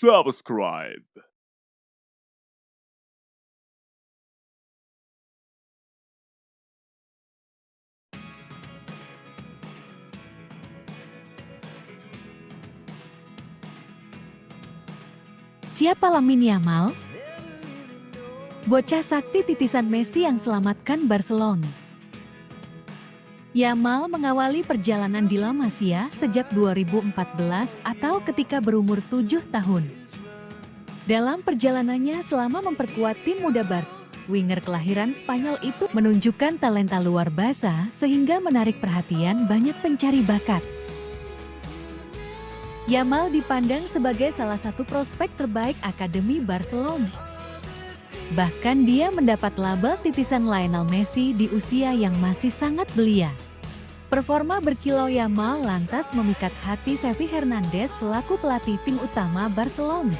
subscribe. Siapa Lamin Yamal? Bocah sakti titisan Messi yang selamatkan Barcelona. Yamal mengawali perjalanan di La Masia sejak 2014 atau ketika berumur 7 tahun. Dalam perjalanannya selama memperkuat tim muda Bar, winger kelahiran Spanyol itu menunjukkan talenta luar biasa sehingga menarik perhatian banyak pencari bakat. Yamal dipandang sebagai salah satu prospek terbaik Akademi Barcelona. Bahkan dia mendapat label titisan Lionel Messi di usia yang masih sangat belia. Performa berkilau Yamal lantas memikat hati Xavi Hernandez selaku pelatih tim utama Barcelona.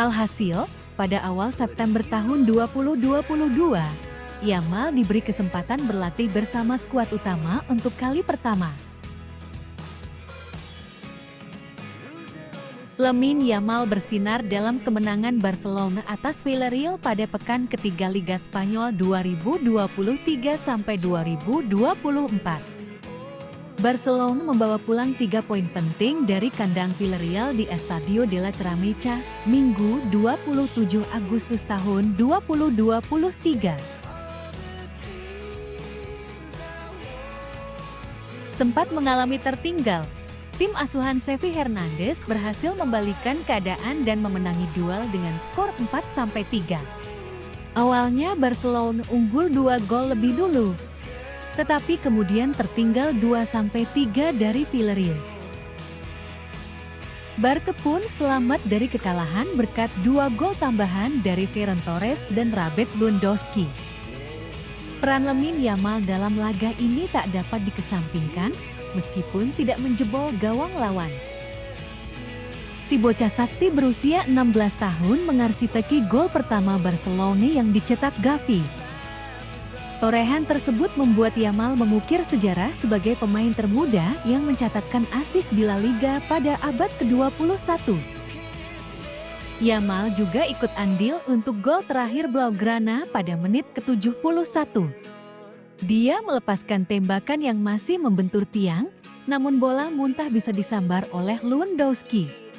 Alhasil, pada awal September tahun 2022, Yamal diberi kesempatan berlatih bersama skuad utama untuk kali pertama. Lamine Yamal bersinar dalam kemenangan Barcelona atas Villarreal pada pekan ketiga Liga Spanyol 2023 sampai 2024. Barcelona membawa pulang tiga poin penting dari kandang Villarreal di Estadio de la Tramica, Minggu 27 Agustus tahun 2023. Sempat mengalami tertinggal, tim asuhan Xavi Hernandez berhasil membalikan keadaan dan memenangi duel dengan skor 4-3. Awalnya Barcelona unggul 2 gol lebih dulu, tetapi kemudian tertinggal 2-3 dari Villarreal. Barca pun selamat dari kekalahan berkat dua gol tambahan dari Ferran Torres dan Robert Lewandowski. Peran Lamine Yamal dalam laga ini tak dapat dikesampingkan, meskipun tidak menjebol gawang lawan. Si bocah sakti berusia 16 tahun mengarsiteki gol pertama Barcelona yang dicetak Gavi. Torehan tersebut membuat Yamal mengukir sejarah sebagai pemain termuda yang mencatatkan asis di La Liga pada abad ke-21. Yamal juga ikut andil untuk gol terakhir Blaugrana pada menit ke-71. Dia melepaskan tembakan yang masih membentur tiang, namun bola muntah bisa disambar oleh Lewandowski.